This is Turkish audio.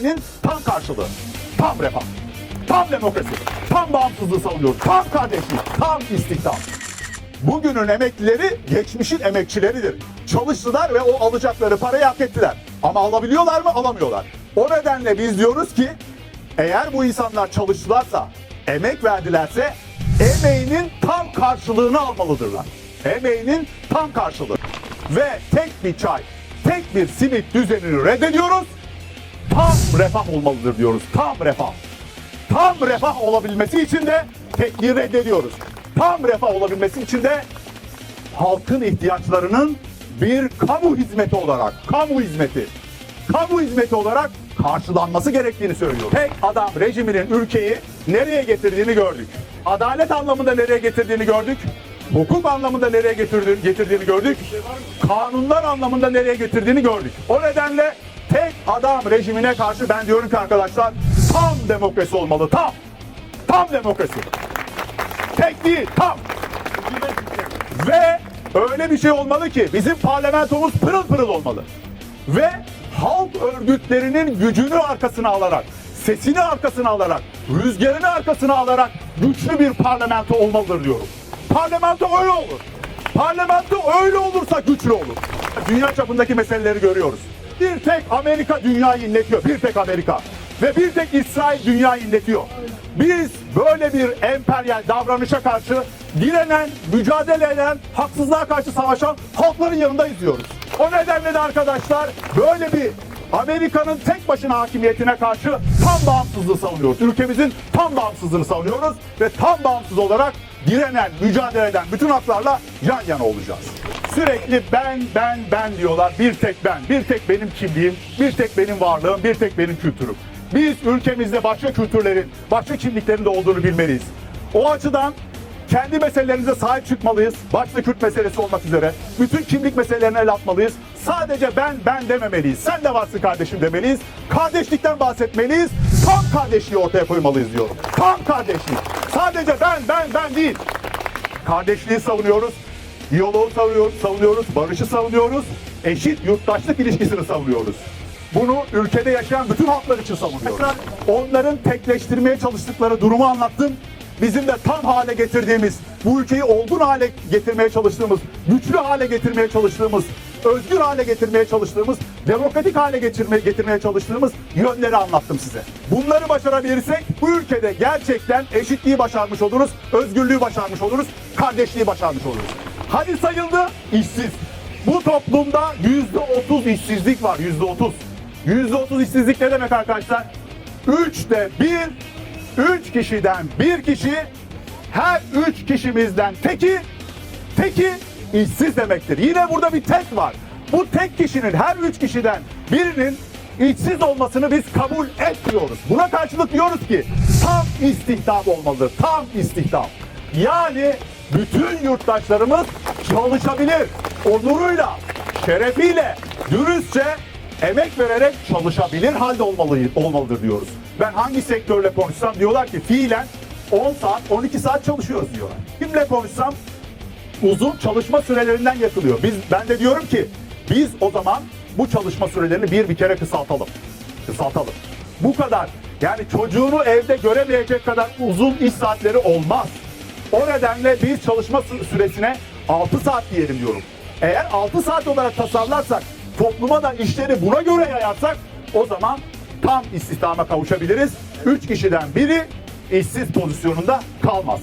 emeğinin tam karşılığı. Tam refah. Tam demokrasi. Tam bağımsızlığı savunuyoruz. Tam kardeşlik. Tam istihdam. Bugünün emeklileri geçmişin emekçileridir. Çalıştılar ve o alacakları parayı hak ettiler. Ama alabiliyorlar mı? Alamıyorlar. O nedenle biz diyoruz ki eğer bu insanlar çalıştılarsa, emek verdilerse emeğinin tam karşılığını almalıdırlar. Emeğinin tam karşılığı. Ve tek bir çay, tek bir simit düzenini reddediyoruz. Tam refah olmalıdır diyoruz. Tam refah tam refah olabilmesi için de tekliği reddediyoruz. Tam refah olabilmesi için de halkın ihtiyaçlarının bir kamu hizmeti olarak, kamu hizmeti, kamu hizmeti olarak karşılanması gerektiğini söylüyor. Tek adam rejiminin ülkeyi nereye getirdiğini gördük. Adalet anlamında nereye getirdiğini gördük. Hukuk anlamında nereye getirdiğini, getirdiğini gördük. Kanunlar anlamında nereye getirdiğini gördük. O nedenle tek adam rejimine karşı ben diyorum ki arkadaşlar tam demokrasi olmalı. Tam. Tam demokrasi. Tek değil, tam. Ve öyle bir şey olmalı ki bizim parlamentomuz pırıl pırıl olmalı. Ve halk örgütlerinin gücünü arkasına alarak, sesini arkasına alarak, rüzgarını arkasına alarak güçlü bir parlamento olmalıdır diyorum. Parlamento öyle olur. Parlamento öyle olursa güçlü olur. Dünya çapındaki meseleleri görüyoruz. Bir tek Amerika dünyayı inletiyor. Bir tek Amerika. Ve bir tek İsrail dünyayı inletiyor. Biz böyle bir emperyal davranışa karşı direnen, mücadele eden, haksızlığa karşı savaşan halkların yanındayız diyoruz. O nedenle de arkadaşlar böyle bir Amerika'nın tek başına hakimiyetine karşı tam bağımsızlığı savunuyoruz. Ülkemizin tam bağımsızlığını savunuyoruz ve tam bağımsız olarak direnen, mücadele eden bütün haklarla yan yana olacağız. Sürekli ben, ben, ben diyorlar. Bir tek ben, bir tek benim kimliğim, bir tek benim varlığım, bir tek benim kültürüm. Biz ülkemizde başka kültürlerin, başka kimliklerin de olduğunu bilmeliyiz. O açıdan kendi meselelerimize sahip çıkmalıyız. Başta Kürt meselesi olmak üzere. Bütün kimlik meselelerine el atmalıyız. Sadece ben, ben dememeliyiz. Sen de varsın kardeşim demeliyiz. Kardeşlikten bahsetmeliyiz. Tam kardeşliği ortaya koymalıyız diyorum. Tam kardeşlik. Sadece ben, ben, ben değil. Kardeşliği savunuyoruz. Diyaloğu savunuyoruz, savunuyoruz, barışı savunuyoruz. Eşit yurttaşlık ilişkisini savunuyoruz. Bunu ülkede yaşayan bütün halklar için savunuyoruz. Onların tekleştirmeye çalıştıkları durumu anlattım. Bizim de tam hale getirdiğimiz, bu ülkeyi olgun hale getirmeye çalıştığımız, güçlü hale getirmeye çalıştığımız, özgür hale getirmeye çalıştığımız, demokratik hale getirmeye, getirmeye çalıştığımız yönleri anlattım size. Bunları başarabilirsek bu ülkede gerçekten eşitliği başarmış oluruz, özgürlüğü başarmış oluruz, kardeşliği başarmış oluruz. Hadi sayıldı, işsiz. Bu toplumda yüzde otuz işsizlik var, yüzde otuz. Yüzde otuz işsizlik ne demek arkadaşlar? Üçte bir, üç kişiden bir kişi, her üç kişimizden teki, teki işsiz demektir. Yine burada bir tek var. Bu tek kişinin, her üç kişiden birinin işsiz olmasını biz kabul etmiyoruz. Buna karşılık diyoruz ki tam istihdam olmalıdır, tam istihdam. Yani bütün yurttaşlarımız çalışabilir, onuruyla, şerefiyle, dürüstçe emek vererek çalışabilir halde olmalı, olmalıdır diyoruz. Ben hangi sektörle konuşsam diyorlar ki fiilen 10 saat, 12 saat çalışıyoruz diyorlar. Kimle konuşsam uzun çalışma sürelerinden yakılıyor. Biz ben de diyorum ki biz o zaman bu çalışma sürelerini bir bir kere kısaltalım. Kısaltalım. Bu kadar. Yani çocuğunu evde göremeyecek kadar uzun iş saatleri olmaz. O nedenle biz çalışma sü- süresine 6 saat diyelim diyorum. Eğer 6 saat olarak tasarlarsak, topluma da işleri buna göre yayarsak o zaman tam istihdama kavuşabiliriz. 3 kişiden biri işsiz pozisyonunda kalmaz.